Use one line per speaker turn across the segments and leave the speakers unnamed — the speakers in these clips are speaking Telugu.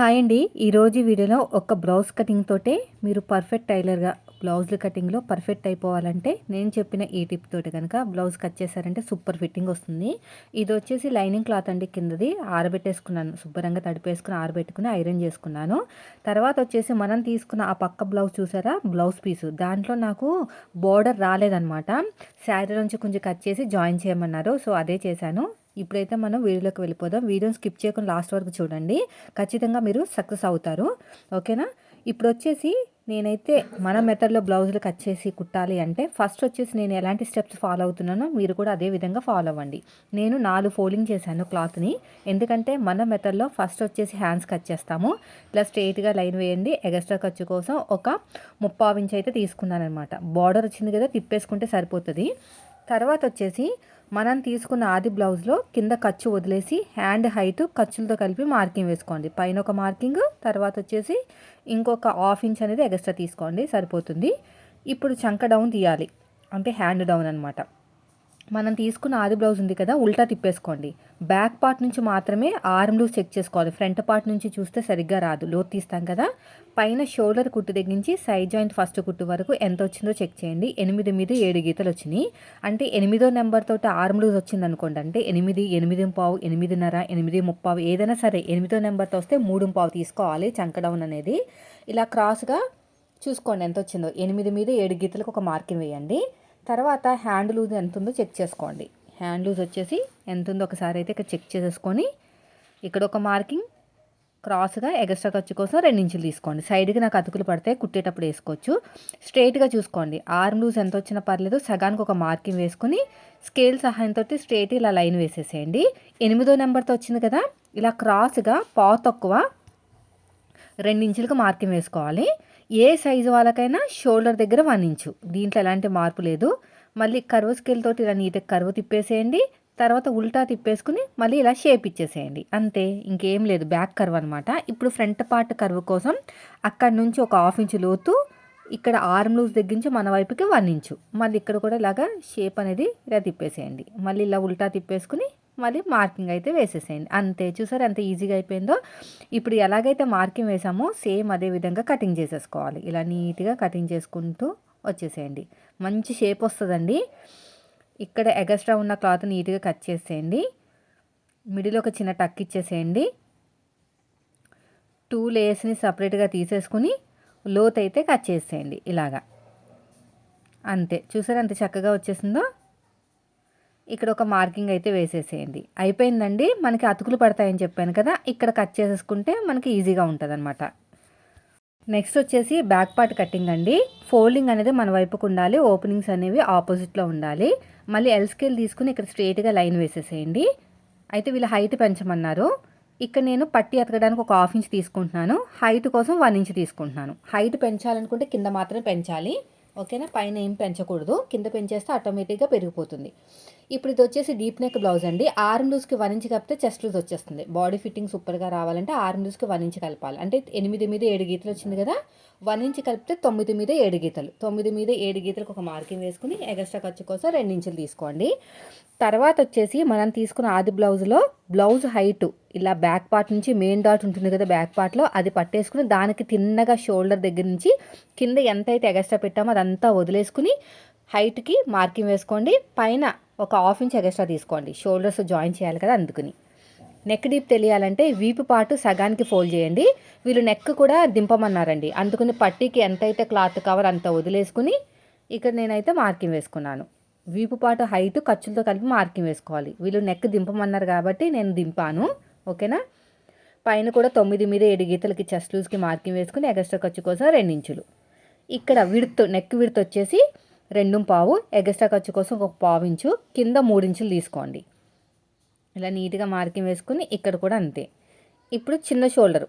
హాయ్ అండి. ఈరోజు వీడియోలో ఒక బ్లౌజ్ కటింగ్ తోటే మీరు పర్ఫెక్ట్ టైలర్గా బ్లౌజ్లు కటింగ్లో పర్ఫెక్ట్ అయిపోవాలంటే నేను చెప్పిన ఈ టిప్ తోటి కనుక బ్లౌజ్ కట్ చేశారంటే సూపర్ ఫిట్టింగ్ వస్తుంది. ఇది వచ్చేసి లైనింగ్ క్లాత్ అండి కిందది. ఆరబెట్టేసుకున్నాను. శుభ్రంగా తడిపేసుకుని ఆరబెట్టుకుని ఐరన్ చేసుకున్నాను. తర్వాత వచ్చేసి మనం తీసుకున్న ఆ పక్క బ్లౌజ్ చూసారా? Blouse piece. దాంట్లో నాకు బోర్డర్ రాలేదనమాట శారీ నుంచి కొంచెం కట్ చేసి జాయిన్ చేయమన్నారు. సో అదే చేశాను. ఇప్పుడైతే మనం వీడియోలోకి వెళ్ళిపోదాం. వీడియోని స్కిప్ చేయకుండా లాస్ట్ వరకు చూడండి. ఖచ్చితంగా మీరు సక్సెస్ అవుతారు. ఓకేనా? ఇప్పుడు వచ్చేసి నేనైతే మన మెథడ్లో బ్లౌజులు కట్ చేసి కుట్టాలి అంటే ఫస్ట్ వచ్చేసి నేను ఎలాంటి స్టెప్స్ ఫాలో అవుతున్నానో మీరు కూడా అదే విధంగా ఫాలో అవ్వండి. నేను నాలుగు ఫోల్డింగ్ చేశాను క్లాత్ని ఎందుకంటే మన మెథడ్లో ఫస్ట్ వచ్చేసి హ్యాండ్స్ కట్ చేస్తాము. ప్లస్ స్ట్రైట్గా లైన్ వేయండి. ఎగస్ట్రా ఖర్చు కోసం ఒక ముప్పావు ఇంచ్ అయితే తీసుకున్నాను అనమాట బార్డర్ వచ్చింది కదా తిప్పేసుకుంటే సరిపోతుంది. తర్వాత వచ్చేసి మనం తీసుకున్న ఆది బ్లౌజ్లో కింద ఖర్చు వదిలేసి హ్యాండ్ హైట్ ఖర్చులతో కలిపి మార్కింగ్ వేసుకోండి. పైన ఒక మార్కింగ్ తర్వాత వచ్చేసి ఇంకొక హాఫ్ ఇంచ్ అనేది ఎక్స్ట్రా తీసుకోండి. సరిపోతుంది. ఇప్పుడు చంక డౌన్ తీయాలి. అంటే హ్యాండ్ డౌన్ అనమాట మనం తీసుకున్న ఆది బ్లౌజ్ ఉంది కదా ఉల్టా తిప్పేసుకోండి. బ్యాక్ పార్ట్ నుంచి మాత్రమే ఆర్మ్ లూజ్ చెక్ చేసుకోవాలి. ఫ్రంట్ పార్ట్ నుంచి చూస్తే సరిగ్గా రాదు. లోతు తీస్తాం కదా. పైన షోల్డర్ కుట్టు దగ్గర నుంచి సైడ్ జాయింట్ ఫస్ట్ కుట్టు వరకు ఎంత వచ్చిందో చెక్ చేయండి. ఎనిమిది మీద ఏడు గీతలు వచ్చినాయి. అంటే ఎనిమిదో నెంబర్ తోటి ఆర్మ్ లూజ్ వచ్చింది అనుకోండి. అంటే ఎనిమిది ఎనిమిది పావు ఎనిమిదిన్నర ఎనిమిది ముప్పావు ఏదైనా సరే ఎనిమిదో నెంబర్తో వస్తే మూడు పావు తీసుకోవాలి. చంకడౌన్ అనేది. ఇలా క్రాస్గా చూసుకోండి ఎంత వచ్చిందో. ఎనిమిది మీద ఏడు గీతలకు ఒక మార్కింగ్ వేయండి. తర్వాత హ్యాండ్ లూజ్ ఎంత ఉందో చెక్ చేసుకోండి. హ్యాండ్ లూజ్ వచ్చేసి ఎంత ఉందో ఒకసారి అయితే ఇక్కడ చెక్ చేసేసుకొని ఇక్కడ ఒక మార్కింగ్ క్రాస్గా ఎగస్ట్రా ఖర్చు కోసం రెండు ఇంచులు తీసుకోండి. సైడ్కి నాకు అతుకులు పడితే కుట్టేటప్పుడు వేసుకోవచ్చు. స్ట్రైట్గా చూసుకోండి. ఆర్మ్ లూజ్ ఎంత వచ్చినా పర్లేదు. సగానికి ఒక మార్కింగ్ వేసుకుని స్కేల్ సహాయంతో స్ట్రైట్ ఇలా లైన్ వేసేసేయండి. ఎనిమిదో నెంబర్తో వచ్చింది కదా ఇలా క్రాస్గా పా తక్కువ రెండు ఇంచులకు మార్కింగ్ వేసుకోవాలి. ఏ సైజు వాళ్ళకైనా షోల్డర్ దగ్గర వన్ ఇంచు. దీంట్లో ఎలాంటి మార్పు లేదు. మళ్ళీ కరువు స్కేల్తో ఇలా నీట్గా కరువు తిప్పేసేయండి. తర్వాత ఉల్టా తిప్పేసుకుని మళ్ళీ ఇలా షేప్ ఇచ్చేసేయండి. అంతే ఇంకేం లేదు. బ్యాక్ కర్వ్ అనమాట ఇప్పుడు ఫ్రంట్ పార్ట్ కర్వ్ కోసం అక్కడ నుంచి ఒక హాఫ్ ఇంచు లోతు ఇక్కడ ఆర్మ్ లూజ్ దగ్గర నుంచి మన వైపుకి వన్ ఇంచు. మళ్ళీ ఇక్కడ కూడా ఇలాగా షేప్ అనేది ఇలా తిప్పేసేయండి. మళ్ళీ ఇలా ఉల్టా తిప్పేసుకుని మళ్ళీ మార్కింగ్ అయితే వేసేసేయండి. అంతే చూసారు ఎంత ఈజీగా అయిపోయిందో? ఇప్పుడు ఎలాగైతే మార్కింగ్ వేసామో సేమ్ అదే విధంగా కటింగ్ చేసేసుకోవాలి. ఇలా నీట్గా కటింగ్ చేసుకుంటూ వచ్చేసేయండి. మంచి షేప్ వస్తుందండి. ఇక్కడ ఎగస్ట్రా ఉన్న క్లాత్ నీట్గా కట్ చేసేయండి. మిడిల్ ఒక చిన్న టక్ ఇచ్చేసేయండి. టూ లేయర్స్ని సపరేట్గా తీసేసుకుని లోత్ అయితే కట్ చేసేయండి ఇలాగా. అంతే చూసారు ఎంత చక్కగా వచ్చేసిందో? ఇక్కడ ఒక మార్కింగ్ అయితే వేసేసేయండి. అయిపోయిందండి. మనకి అతుకులు పడతాయని చెప్పాను కదా ఇక్కడ కట్ చేసేసుకుంటే మనకి ఈజీగా ఉంటుంది అనమాట నెక్స్ట్ వచ్చేసి బ్యాక్ పార్ట్ కటింగ్ అండి. ఫోల్డింగ్ అనేది మన వైపుకు ఉండాలి ఓపెనింగ్స్ అనేవి ఆపోజిట్లో ఉండాలి. మళ్ళీ ఎల్ స్కేల్ తీసుకుని ఇక్కడ స్ట్రేట్గా లైన్ వేసేసేయండి. అయితే వీళ్ళు హైట్ పెంచమన్నారు. ఇక్కడ నేను పట్టి ఎతకడానికి ఒక హాఫ్ ఇంచ్ తీసుకుంటున్నాను. హైట్ కోసం వన్ ఇంచ్ తీసుకుంటున్నాను. హైట్ పెంచాలనుకుంటే కింద మాత్రమే పెంచాలి. ఓకేనా? పైన ఏం పెంచకూడదు. కింద పెంచేస్తే ఆటోమేటిక్గా పెరిగిపోతుంది. ఇప్పుడు ఇది వచ్చేసి డీప్ నెక్ బ్లౌజ్ అండి. ఆర్మ్ లూజ్కి వన్ ఇంచ్ కలిపితే చెస్ట్ లూజ్ వచ్చేస్తుంది. బాడీ ఫిట్టింగ్ సూపర్గా రావాలంటే ఆర్మ్ లూజ్కి వన్ ఇంచ్ కలపాలి. అంటే ఎనిమిది మీద ఏడు గీతలు వచ్చింది కదా? వన్ ఇంచ్ కలిపితే తొమ్మిది మీద ఏడు గీతలు. తొమ్మిది మీద ఏడు గీతలకు ఒక మార్కింగ్ వేసుకుని ఎగస్ట్రా ఖర్చు కోసం రెండు ఇంచులు తీసుకోండి. తర్వాత వచ్చేసి మనం తీసుకున్న ఆది బ్లౌజ్లో బ్లౌజ్ హైటు ఇలా బ్యాక్ పార్ట్ నుంచి మెయిన్ డాట్ ఉంటుంది కదా బ్యాక్ పార్ట్లో అది పట్టేసుకుని దానికి తిన్నగా షోల్డర్ దగ్గర నుంచి కింద ఎంతైతే ఎగస్ట్రా పెట్టామో అదంతా వదిలేసుకుని హైట్కి మార్కింగ్ వేసుకోండి. పైన ఒక హాఫ్ ఇంచ్ ఎగస్ట్రా తీసుకోండి. షోల్డర్స్ జాయిన్ చేయాలి కదా అందుకుని. నెక్ డీప్ తెలియాలంటే వీపు పాటు సగానికి ఫోల్డ్ చేయండి. వీళ్ళు నెక్ కూడా దింపమన్నారండి. అందుకుని పట్టీకి ఎంతైతే క్లాత్ కవర్ అంత వదిలేసుకుని ఇక్కడ నేనైతే మార్కింగ్ వేసుకున్నాను. వీపు పాటు హైట్ ఖర్చులతో కలిపి మార్కింగ్ వేసుకోవాలి. వీళ్ళు నెక్ దింపమన్నారు కాబట్టి నేను దింపాను. ఓకేనా? పైన కూడా తొమ్మిది మీద ఏడు గీతలకి చెస్ట్ లూజ్కి మార్కింగ్ వేసుకుని ఎగస్ట్రా ఖర్చు కోసం రెండు ఇంచులు ఇక్కడ విడుత్ నెక్ విడుతు వచ్చేసి రెండు పావు ఎగస్ట్రా ఖర్చు కోసం ఒక పావు ఇంచు కింద మూడు ఇంచులు తీసుకోండి. ఇలా నీట్గా మార్కింగ్ వేసుకుని ఇక్కడ కూడా అంతే. ఇప్పుడు చిన్న షోల్డర్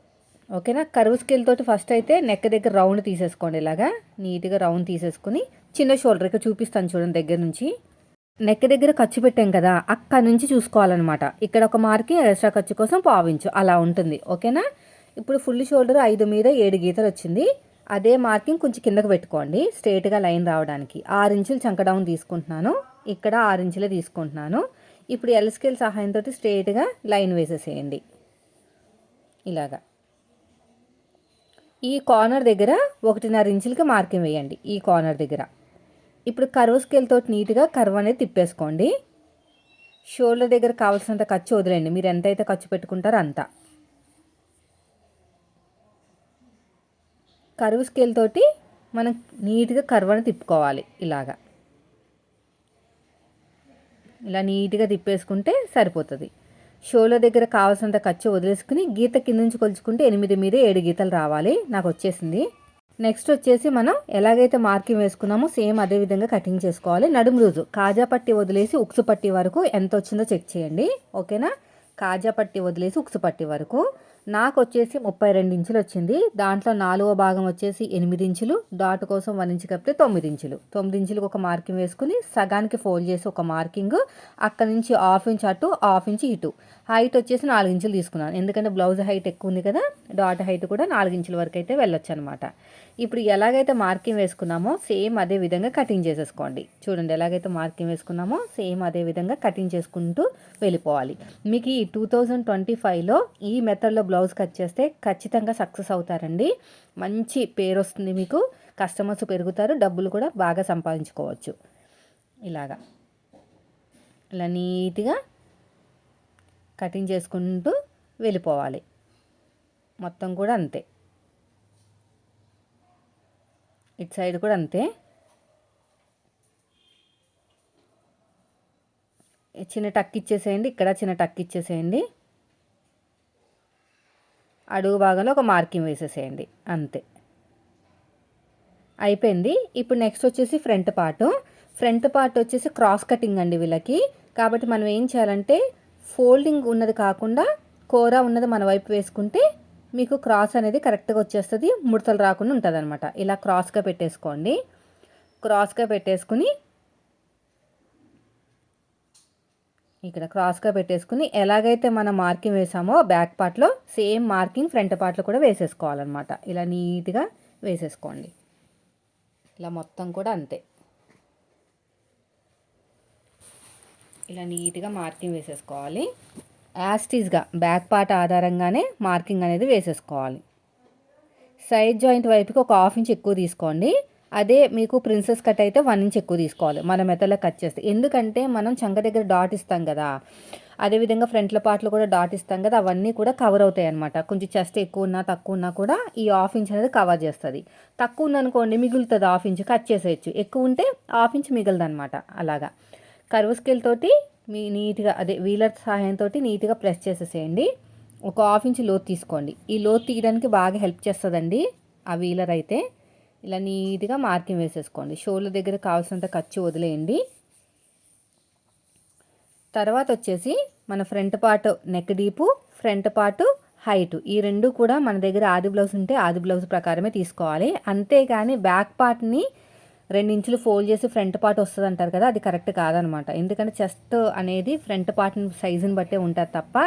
ఓకేనా? కరువు స్కేల్ తోటి ఫస్ట్ అయితే నెక్ దగ్గర రౌండ్ తీసేసుకోండి ఇలాగా. నీట్గా రౌండ్ తీసేసుకుని చిన్న షోల్డర్ ఇక్కడ చూపిస్తాను చూడండి దగ్గర నుంచి. నెక్ దగ్గర ఖర్చు పెట్టాం కదా అక్కడ నుంచి చూసుకోవాలన్నమాట. ఇక్కడ ఒక మార్కి ఎక్స్ట్రా ఖర్చు కోసం పావించు అలా ఉంటుంది. ఓకేనా? ఇప్పుడు ఫుల్ షోల్డర్ ఐదు మీద ఏడు గీతలు వచ్చింది. అదే మార్కింగ్ కొంచెం కిందకు పెట్టుకోండి స్ట్రేట్గా లైన్ రావడానికి. ఆరు ఇంచులు చంక డౌన్ తీసుకుంటున్నాను ఇక్కడ ఆరు ఇంచులే తీసుకుంటున్నాను. ఇప్పుడు ఎల్ స్కేల్ సహాయంతో స్ట్రేట్గా లైన్ వేసేసేయండి. ఇలాగా. ఈ కార్నర్ దగ్గర ఒకటిన్నర ఇంచులకి మార్కింగ్ వేయండి ఈ కార్నర్ దగ్గర. ఇప్పుడు కర్వ్ స్కేల్ తోటి నీట్గా కర్వ్ అనేది తిప్పేసుకోండి. షోల్డర్ దగ్గర కావాల్సినంత ఖర్చు వదిలేండి మీరు ఎంతైతే ఖర్చు పెట్టుకుంటారో అంత. కరువు స్కేల్ తోటి మనం నీట్గా కర్వని తిప్పుకోవాలి ఇలాగా. ఇలా నీట్గా తిప్పేసుకుంటే సరిపోతుంది. షోల్డర్ దగ్గర కావాల్సినంత ఖర్చు వదిలేసుకుని గీత కింద నుంచి కొలుచుకుంటే ఎనిమిది మీద ఏడు గీతలు రావాలి. నాకు వచ్చేసింది. నెక్స్ట్ వచ్చేసి మనం ఎలాగైతే మార్కింగ్ వేసుకున్నామో సేమ్ అదే విధంగా కటింగ్ చేసుకోవాలి. నడుము రోజు కాజా పట్టి వదిలేసి ఉక్సు పట్టి వరకు ఎంత వచ్చిందో చెక్ చేయండి. ఓకేనా కాజా పట్టి వదిలేసి ఉక్సు పట్టి వరకు. నాకు వచ్చేసి ముప్పై రెండు ఇంచులు వచ్చింది దాంట్లో నాలుగో భాగం వచ్చేసి ఎనిమిది ఇంచులు డాట్ కోసం వన్ ఇంచు కప్పితే తొమ్మిది ఇంచులు తొమ్మిది ఇంచులకు ఒక మార్కింగ్ వేసుకుని సగానికి ఫోల్డ్ చేసి ఒక మార్కింగ్. అక్కడ నుంచి హాఫ్ ఇంచ్ అటు హాఫ్ ఇంచ్ ఇటు. హైట్ వచ్చేసి నాలుగు ఇంచులు తీసుకున్నాను. ఎందుకంటే బ్లౌజ్ హైట్ ఎక్కువ ఉంది కదా డాట్ హైట్ కూడా నాలుగు ఇంచుల వరకు అయితే వెళ్ళొచ్చు అనమాట ఇప్పుడు ఎలాగైతే మార్కింగ్ వేసుకున్నామో సేమ్ అదే విధంగా కటింగ్ చేసేసుకోండి. చూడండి ఎలాగైతే మార్కింగ్ వేసుకున్నామో సేమ్ అదే విధంగా కటింగ్ చేసుకుంటూ వెళ్ళిపోవాలి. మీకు ఈ టూ థౌజండ్ ట్వంటీ ఫైవ్లో ఈ మెథడ్లో బ్లౌజ్ కట్ చేస్తే ఖచ్చితంగా సక్సెస్ అవుతారండి. మంచి పేరు వస్తుంది మీకు. కస్టమర్స్ పెరుగుతారు. డబ్బులు కూడా బాగా సంపాదించుకోవచ్చు. ఇలాగా. ఇలా నీట్గా కటింగ్ చేసుకుంటూ వెళ్ళిపోవాలి. మొత్తం కూడా అంతే. ఇటు సైడ్ కూడా అంతే. చిన్న టక్ ఇచ్చేసేయండి ఇక్కడ చిన్న టక్ ఇచ్చేసేయండి. అడుగు భాగంలో ఒక మార్కింగ్ వేసేసేయండి అంతే. అయిపోయింది. ఇప్పుడు నెక్స్ట్ వచ్చేసి ఫ్రంట్ పార్ట్. ఫ్రంట్ పార్ట్ వచ్చేసి క్రాస్ కటింగ్ అండి వీళ్ళకి. కాబట్టి మనం ఏం చేయాలంటే ఫోల్డింగ్ ఉన్నది కాకుండా కూర ఉన్నది మన వైపు వేసుకుంటే మీకు క్రాస్ అనేది కరెక్ట్గా వచ్చేస్తుంది ముడతలు రాకుండా ఉంటుంది అనమాట ఇలా క్రాస్గా పెట్టేసుకోండి. క్రాస్గా పెట్టేసుకుని ఇక్కడ క్రాస్గా పెట్టేసుకుని ఎలాగైతే మనం మార్కింగ్ వేసామో బ్యాక్ పార్ట్లో సేమ్ మార్కింగ్ ఫ్రంట్ పార్ట్లో కూడా వేసేసుకోవాలన్నమాట. ఇలా నీట్గా వేసేసుకోండి. ఇలా మొత్తం కూడా అంతే. ఇలా నీట్గా మార్కింగ్ వేసేసుకోవాలి. యాస్టీస్గా బ్యాక్ పార్ట్ ఆధారంగానే మార్కింగ్ అనేది వేసేసుకోవాలి. సైడ్ జాయింట్ వైపుకి ఒక హాఫ్ ఇంచ్ ఎక్కువ తీసుకోండి. అదే మీకు ప్రిన్సెస్ కట్ అయితే వన్ ఇంచ్ ఎక్కువ తీసుకోవాలి. మన మెతల్లో కట్ చేస్తే. ఎందుకంటే మనం చంక దగ్గర డాట్ ఇస్తాం కదా. అదేవిధంగా ఫ్రంట్ల పార్ట్లు కూడా డాట్ ఇస్తాం కదా. అవన్నీ కూడా కవర్ అవుతాయి అనమాట కొంచెం చెస్ట్ ఎక్కువ ఉన్నా తక్కువ ఉన్నా కూడా ఈ హాఫ్ ఇంచ్ అనేది కవర్ చేస్తుంది. తక్కువ ఉందనుకోండి మిగులుతుంది హాఫ్ ఇంచ్. కట్ చేసేయచ్చు. ఎక్కువ ఉంటే హాఫ్ ఇంచ్ మిగులుతుంది అనమాట అలాగా. కర్వ్ స్కేల్ తోటి మీ నీట్గా అదే వీలర్ సహాయంతో నీట్గా ప్రెస్ చేసేసేయండి. ఒక హాఫ్ ఇంచ్ లోతు తీసుకోండి. ఈ లోతు తీయడానికి బాగా హెల్ప్ చేస్తుందండి ఆ వీలర్ అయితే. ఇలా నీట్గా మార్కింగ్ వేసేసుకోండి. షోల్డర్ దగ్గర కావాల్సినంత ఖర్చు వదిలేయండి. తర్వాత వచ్చేసి మన front part neck deep front part height. ఈ రెండు కూడా మన దగ్గర ఆది బ్లౌజ్ ఉంటే ఆది బ్లౌజ్ ప్రకారమే తీసుకోవాలి. అంతేగాని బ్యాక్ పార్ట్ని రెండు ఇంచులు ఫోల్డ్ చేసి ఫ్రంట్ పార్ట్ వస్తుంది అంటారు కదా అది కరెక్ట్ కాదనమాట. ఎందుకంటే చెస్ట్ అనేది ఫ్రంట్ పార్ట్ సైజుని బట్టే ఉంటుంది తప్ప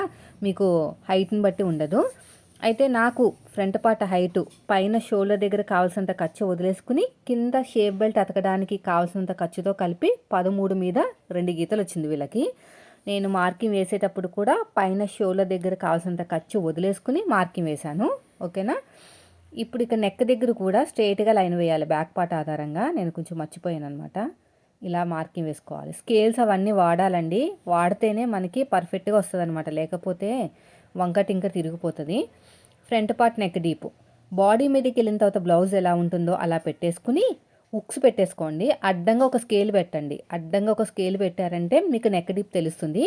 మీకు హైట్ని బట్టి ఉండదు. అయితే నాకు ఫ్రంట్ పార్ట్ హైటు పైన షోల్డర్ దగ్గర కావాల్సినంత ఖర్చు వదిలేసుకుని కింద షేప్ బెల్ట్ అతకడానికి కావాల్సినంత ఖర్చుతో కలిపి పదమూడు మీద రెండు గీతలు వచ్చింది వీళ్ళకి. నేను మార్కింగ్ వేసేటప్పుడు కూడా పైన షోల్డర్ దగ్గర కావాల్సినంత ఖర్చు వదిలేసుకుని మార్కింగ్ వేశాను. ఓకేనా? ఇప్పుడు ఇక నెక్ దగ్గర కూడా స్ట్రైట్గా లైన్ వేయాలి. బ్యాక్ పార్ట్ ఆధారంగా. నేను కొంచెం మర్చిపోయాను అనమాట ఇలా మార్కింగ్ వేసుకోవాలి. స్కేల్స్ అవన్నీ వాడాలండి. వాడితేనే మనకి పర్ఫెక్ట్గా వస్తుంది అనమాట లేకపోతే వంకట ఇంకా తిరిగిపోతుంది. Front part neck deep body మీదకి వెళ్ళిన తర్వాత బ్లౌజ్ ఎలా ఉంటుందో అలా పెట్టేసుకుని హుక్స్ పెట్టేసుకోండి. అడ్డంగా ఒక స్కేల్ పెట్టండి. అడ్డంగా ఒక స్కేల్ పెట్టారంటే మీకు నెక్ డీప్ తెలుస్తుంది.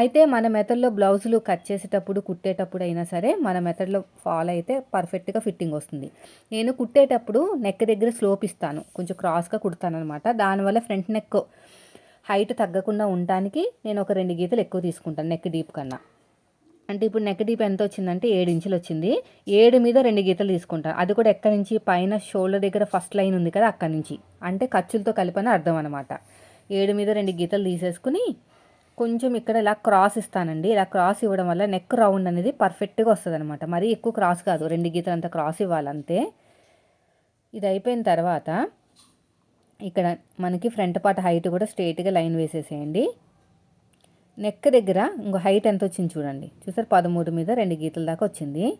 అయితే మన మెథడ్లో బ్లౌజులు కట్ చేసేటప్పుడు కుట్టేటప్పుడు అయినా సరే మన మెథడ్లో ఫాలో అయితే పర్ఫెక్ట్గా ఫిట్టింగ్ వస్తుంది. నేను కుట్టేటప్పుడు నెక్ దగ్గర స్లోప్ ఇస్తాను. కొంచెం క్రాస్గా కుడతాను అనమాట దానివల్ల ఫ్రంట్ నెక్ హైట్ తగ్గకుండా ఉండటానికి నేను ఒక రెండు గీతలు ఎక్కువ తీసుకుంటాను నెక్ డీప్ కన్నా. అంటే ఇప్పుడు నెక్ డీప్ ఎంత వచ్చిందంటే ఏడు ఇంచులు వచ్చింది ఏడు మీద రెండు గీతలు తీసుకుంటాను అది కూడా ఎక్కడి నుంచి? పైన షోల్డర్ దగ్గర ఫస్ట్ లైన్ ఉంది కదా అక్కడి నుంచి. అంటే ఖర్చులతో కలిపని అర్థం అనమాట ఏడు మీద రెండు గీతలు తీసేసుకుని కొంచెం ఇక్కడ ఇలా క్రాస్ ఇస్తానండి. ఇలా క్రాస్ ఇవ్వడం వల్ల నెక్ రౌండ్ అనేది పర్ఫెక్ట్గా వస్తుంది అనమాట మరీ ఎక్కువ క్రాస్ కాదు. రెండు గీతలు అంత క్రాస్ ఇవ్వాలంతే. ఇది అయిపోయిన తర్వాత ఇక్కడ మనకి ఫ్రంట్ పార్ట్ హైట్ కూడా స్ట్రైట్గా లైన్ వేసేసేయండి. నెక్ దగ్గర ఇంకో హైట్ ఎంత వచ్చింది చూడండి. చూసారు పదమూడు మీద రెండు గీతల దాకా వచ్చింది.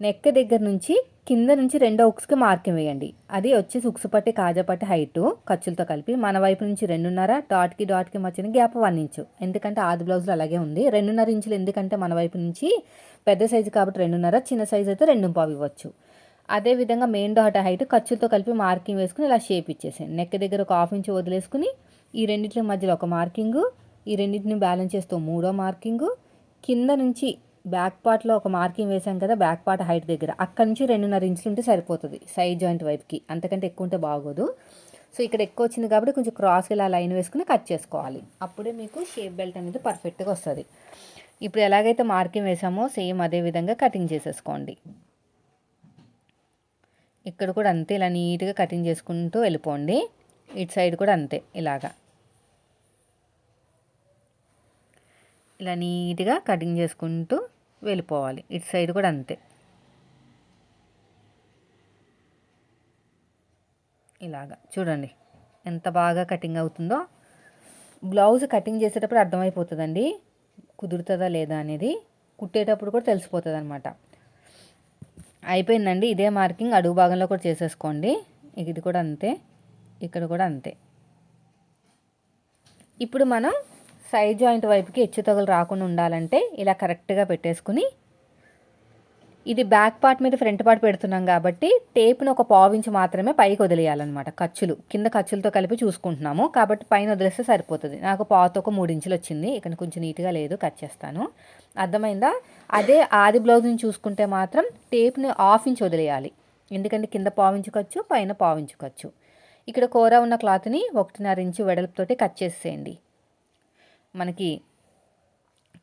నెక్ దగ్గర నుంచి కింద నుంచి రెండో ఉక్స్కి మార్కింగ్ వేయండి. అది వచ్చేసి ఉక్స్ పట్టి కాజపట్టి హైటు ఖర్చులతో కలిపి. మన వైపు నుంచి రెండున్నర డాట్కి డాట్కి మధ్యన గ్యాప్ వన్ ఇంచు. ఎందుకంటే ఆది బ్లౌజ్లో అలాగే ఉంది. రెండున్నర ఇంచులు ఎందుకంటే మన వైపు నుంచి పెద్ద సైజు కాబట్టి రెండున్నర చిన్న సైజు అయితే రెండు పావు ఇవ్వచ్చు. అదేవిధంగా మెయిన్ డాట్ హైట్ ఖర్చులతో కలిపి మార్కింగ్ వేసుకుని ఇలా షేప్ ఇచ్చేసాను నెక్ దగ్గర ఒక హాఫ్ ఇంచ్ వదిలేసుకుని ఈ రెండింటి మధ్యలో ఒక మార్కింగు ఈ రెండింటిని బ్యాలెన్స్ చేస్తూ మూడో మార్కింగు. కింద నుంచి బ్యాక్ పార్ట్లో ఒక మార్కింగ్ వేసాం కదా బ్యాక్ పార్ట్ హైట్ దగ్గర. అక్కడ నుంచి రెండున్నర ఇంచులు ఉంటే సరిపోతుంది సైడ్ జాయింట్ వైపుకి. అంతకంటే ఎక్కువ ఉంటే బాగోదు. సో ఇక్కడ ఎక్కువ వచ్చింది కాబట్టి కొంచెం క్రాస్ ఇలా లైన్ వేసుకుని కట్ చేసుకోవాలి. అప్పుడే మీకు షేప్ బెల్ట్ అనేది పర్ఫెక్ట్గా వస్తుంది. ఇప్పుడు ఎలాగైతే మార్కింగ్ వేసామో సేమ్ అదే విధంగా కటింగ్ చేసేసుకోండి. ఇక్కడ కూడా అంతే ఇలా నీట్గా కటింగ్ చేసుకుంటూ వెళ్ళిపోండి. ఇటు సైడ్ కూడా అంతే ఇలాగా. ఇలా నీట్గా కటింగ్ చేసుకుంటూ వెళ్ళిపోవాలి. ఇటు సైడ్ కూడా అంతే. ఇలాగా. చూడండి ఎంత బాగా కటింగ్ అవుతుందో. బ్లౌజ్ కటింగ్ చేసేటప్పుడు అర్థమైపోతుందండి. కుదురుతుందా లేదా అనేది కుట్టేటప్పుడు కూడా తెలిసిపోతుంది అనమాట అయిపోయిందండి. ఇదే మార్కింగ్ అడుగు భాగంలో కూడా చేసేసుకోండి. ఇది కూడా అంతే. ఇక్కడ కూడా అంతే. ఇప్పుడు మనం సైడ్ జాయింట్ వైపుకి హెచ్చు తగులు రాకుండా ఉండాలంటే ఇలా కరెక్ట్గా పెట్టేసుకుని ఇది బ్యాక్ పార్ట్ మీద ఫ్రంట్ పార్ట్ పెడుతున్నాం కాబట్టి టేప్ను ఒక పావించి మాత్రమే పైకి వదిలేయాలన్నమాట. ఖర్చులు కింద ఖర్చులతో కలిపి చూసుకుంటున్నాము. కాబట్టి పైన వదిలేస్తే సరిపోతుంది. నాకు పాత ఒక మూడు ఇంచులు వచ్చింది. ఇక్కడ కొంచెం నీట్గా లేదు. కట్ చేస్తాను. అర్థమైందా? అదే ఆది బ్లౌజ్ని చూసుకుంటే మాత్రం టేప్ని హాఫ్ ఇంచ్ వదిలేయాలి. ఎందుకంటే కింద పావించు ఖర్చు పైన పావించు ఖర్చు. ఇక్కడ కూర ఉన్న క్లాత్ని ఒకటిన్నర ఇంచు వెడల్పుతోటి కట్ చేసేయండి. మనకి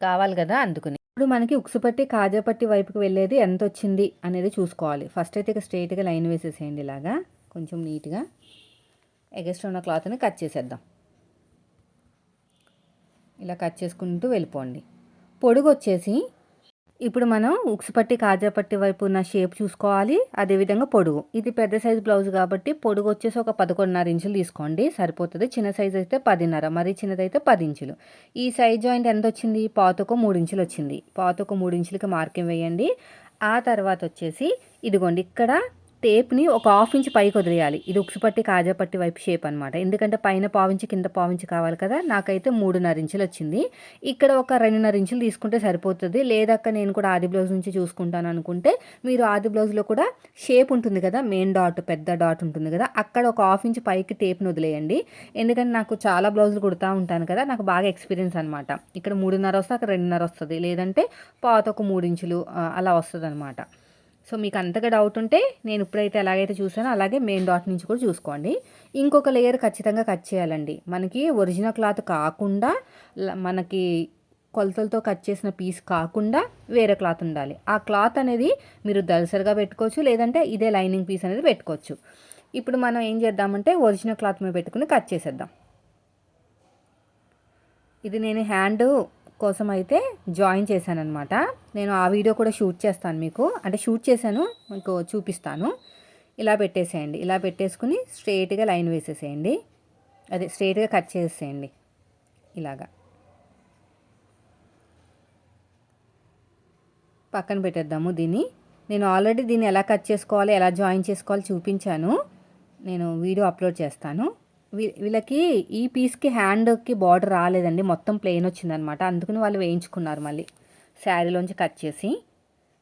కావాలి కదా అందుకుని. ఇప్పుడు మనకి ఉక్సుపట్టి కాజాపట్టి వైపుకి వెళ్ళేది ఎంత వచ్చింది అనేది చూసుకోవాలి. ఫస్ట్ అయితే ఇక స్ట్రైట్గా లైన్ వేసేసేయండి ఇలాగా. కొంచెం నీట్గా ఎగస్ట్రా ఉన్న క్లాత్ని కట్ చేసేద్దాం. ఇలా కట్ చేసుకుంటూ వెళ్ళిపోండి. పొడుగు వచ్చేసి ఇప్పుడు మనం ఉక్స్ పట్టి కాజా పట్టి వైపు ఉన్న షేప్ చూసుకోవాలి. అదేవిధంగా పొడుగు. ఇది పెద్ద సైజు బ్లౌజ్ కాబట్టి పొడుగు వచ్చేసి ఒక పదకొండున్నర ఇంచులు తీసుకోండి. సరిపోతుంది. చిన్న సైజు అయితే పదిన్నర మరి చిన్నదైతే పది ఇంచులు. ఈ సైజ్ జాయింట్ ఎంత వచ్చింది? పాతకు మూడు ఇంచులు వచ్చింది. పాతకు మూడు ఇంచులకి మార్కింగ్ వేయండి. ఆ తర్వాత వచ్చేసి ఇదిగోండి ఇక్కడ టేప్ని ఒక హాఫ్ ఇంచ్ పైకి వదిలేయాలి. ఇది ఉక్సుపట్టి కాజాపట్టి వైపు షేప్ అనమాట ఎందుకంటే పైన పావించి కింద పావించి కావాలి కదా. నాకైతే మూడున్నర ఇంచులు వచ్చింది. ఇక్కడ ఒక రెండున్నర ఇంచులు తీసుకుంటే సరిపోతుంది. లేదక్క నేను కూడా ఆది బ్లౌజ్ నుంచి చూసుకుంటాను అనుకుంటే మీరు ఆది బ్లౌజ్లో కూడా షేప్ ఉంటుంది కదా. మెయిన్ డాట్ పెద్ద డాట్ ఉంటుంది కదా. అక్కడ ఒక హాఫ్ ఇంచ్ పైకి టేప్ని వదిలేయండి. ఎందుకంటే నాకు చాలా బ్లౌజులు కుడతా ఉంటాను కదా. నాకు బాగా ఎక్స్పీరియన్స్ అనమాట ఇక్కడ మూడున్నర వస్తే అక్కడ రెండున్నర వస్తుంది. లేదంటే పాత ఒక మూడు ఇంచులు అలా వస్తుంది అనమాట సో మీకు అంతగా డౌట్ ఉంటే నేను ఇప్పుడైతే ఎలాగైతే చూసానో అలాగే మెయిన్ డాట్ నుంచి కూడా చూసుకోండి. ఇంకొక లేయర్ ఖచ్చితంగా కట్ చేయాలండి. మనకి ఒరిజినల్ క్లాత్ కాకుండా మనకి కొలతలతో కట్ చేసిన పీస్ కాకుండా వేరే క్లాత్ ఉండాలి. ఆ క్లాత్ అనేది మీరు దలసరిగా పెట్టుకోవచ్చు లేదంటే ఇదే లైనింగ్ పీస్ అనేది పెట్టుకోవచ్చు. ఇప్పుడు మనం ఏం చేద్దామంటే ఒరిజినల్ క్లాత్ మీద పెట్టుకుని కట్ చేసేద్దాం. ఇది నేను హ్యాండ్ కోసం అయితే జాయిన్ చేశాను అనమాట నేను ఆ వీడియో కూడా షూట్ చేస్తాను మీకు. అంటే షూట్ చేశాను మీకు చూపిస్తాను. ఇలా పెట్టేసేయండి. ఇలా పెట్టేసుకుని స్ట్రైట్గా లైన్ వేసేసేయండి. అదే స్ట్రైట్గా కట్ చేసేయండి ఇలాగా. పక్కన పెట్టేద్దాము దీన్ని. నేను ఆల్రెడీ దీన్ని ఎలా కట్ చేసుకోవాలి ఎలా జాయిన్ చేసుకోవాలి చూపించాను. నేను వీడియో అప్లోడ్ చేస్తాను. వీళ్ళకి ఈ పీస్కి హ్యాండ్కి బార్డర్ రాలేదండి. మొత్తం ప్లెయిన్ వచ్చిందనమాట. అందుకని వాళ్ళు వేయించుకున్నారు మళ్ళీ. శారీలోంచి కట్ చేసి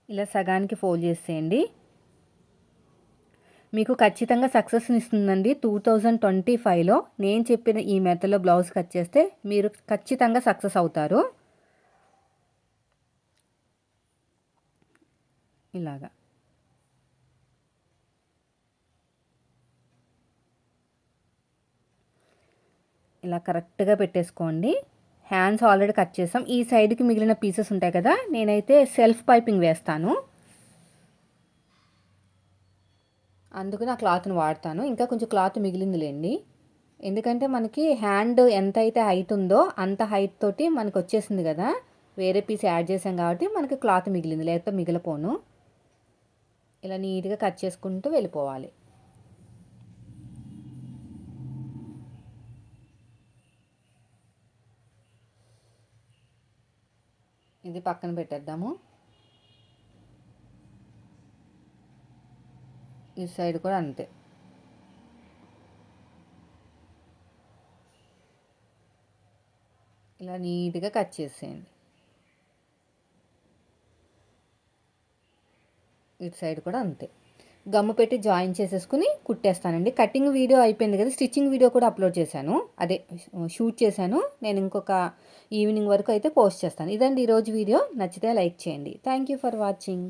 ఇలా సగానికి ఫోల్డ్ చేసేయండి. మీకు ఖచ్చితంగా సక్సెస్ని ఇస్తుందండి. టూ థౌజండ్ ట్వంటీ ఫైవ్లో నేను చెప్పిన ఈ మెథడ్లో బ్లౌజ్ కట్ చేస్తే మీరు ఖచ్చితంగా సక్సెస్ అవుతారు. ఇలాగా. ఇలా కరెక్ట్గా పెట్టేసుకోండి. హ్యాండ్స్ ఆల్రెడీ కట్ చేసాం. ఈ సైడ్కి మిగిలిన పీసెస్ ఉంటాయి కదా నేనైతే సెల్ఫ్ పైపింగ్ వేస్తాను. అందుకు నా క్లాత్ని వాడతాను. ఇంకా కొంచెం క్లాత్ మిగిలిందిలేండి. ఎందుకంటే మనకి హ్యాండ్ ఎంత అయితే హైట్ ఉందో అంత హైట్ తోటి మనకు వచ్చేసింది కదా వేరే పీస్ యాడ్ చేసాం కాబట్టి మనకి క్లాత్ మిగిలింది లేకపోతే మిగిలిపోను. ఇలా నీట్గా కట్ చేసుకుంటూ వెళ్ళిపోవాలి. ఇది పక్కన పెట్టేద్దాము. ఈ సైడ్ కూడా అంతే. ఇలా నీట్గా కట్ చేసేయండి. ఇటు సైడ్ కూడా అంతే. గమ్ము పెట్టి జాయిన్ చేసేసుకుని కుట్టేస్తానండి. కటింగ్ వీడియో అయిపోయింది కదా స్టిచ్చింగ్ వీడియో కూడా అప్లోడ్ చేశాను. అదే షూట్ చేశాను. నేను ఇంకొక ఈవినింగ్ వరకు అయితే పోస్ట్ చేస్తాను. ఇదండి ఈరోజు వీడియో. నచ్చితే లైక్ చేయండి. Thank you for watching.